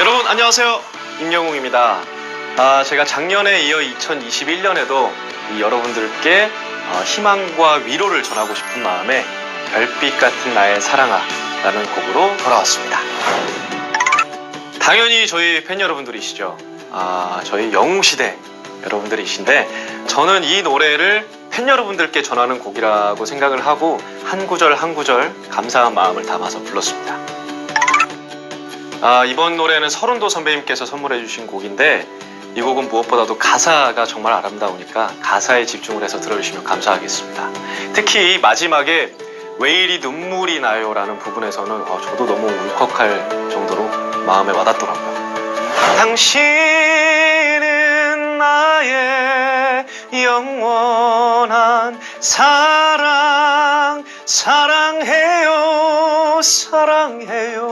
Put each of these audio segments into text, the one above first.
여러분 안녕하세요 임영웅입니다. 아, 제가 작년에 이어 2021년에도 여러분들께 어, 희망과 위로를 전하고 싶은 마음에 별빛 같은 나의 사랑아 라는 곡으로 돌아왔습니다. 당연히 저희 팬 여러분들이시죠. 아, 저희 영웅시대 여러분들이신데 저는 이 노래를 팬 여러분들께 전하는 곡이라고 생각을 하고 한 구절 한 구절 감사한 마음을 담아서 불렀습니다. 아, 이번 노래는 서른도 선배님께서 선물해 주신 곡인데 이 곡은 무엇보다도 가사가 정말 아름다우니까 가사에 집중을 해서 들어주시면 감사하겠습니다. 특히 이 마지막에 왜 이리 눈물이 나요 라는 부분에서는 어, 저도 너무 울컥할 정도로 마음에 와닿더라고요. 당신은 나의 영원한 사랑 사랑해요 사랑해요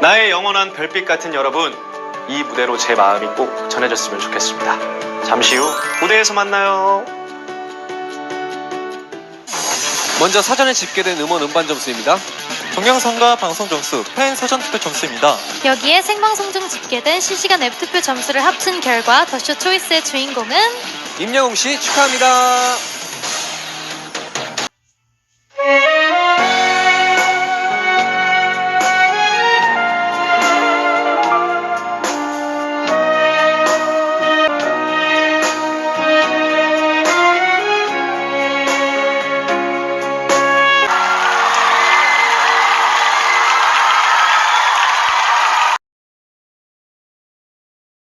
나의 영원한 별빛 같은 여러분 이 무대로 제 마음이 꼭 전해졌으면 좋겠습니다 잠시 후 무대에서 만나요 먼저 사전에 집계된 음원 음반 점수입니다. 동영상과 방송 점수, 팬 사전 투표 점수입니다. 여기에 생방송 중 집계된 실시간 앱 투표 점수를 합친 결과 더쇼 초이스의 주인공은 임영웅 씨 축하합니다.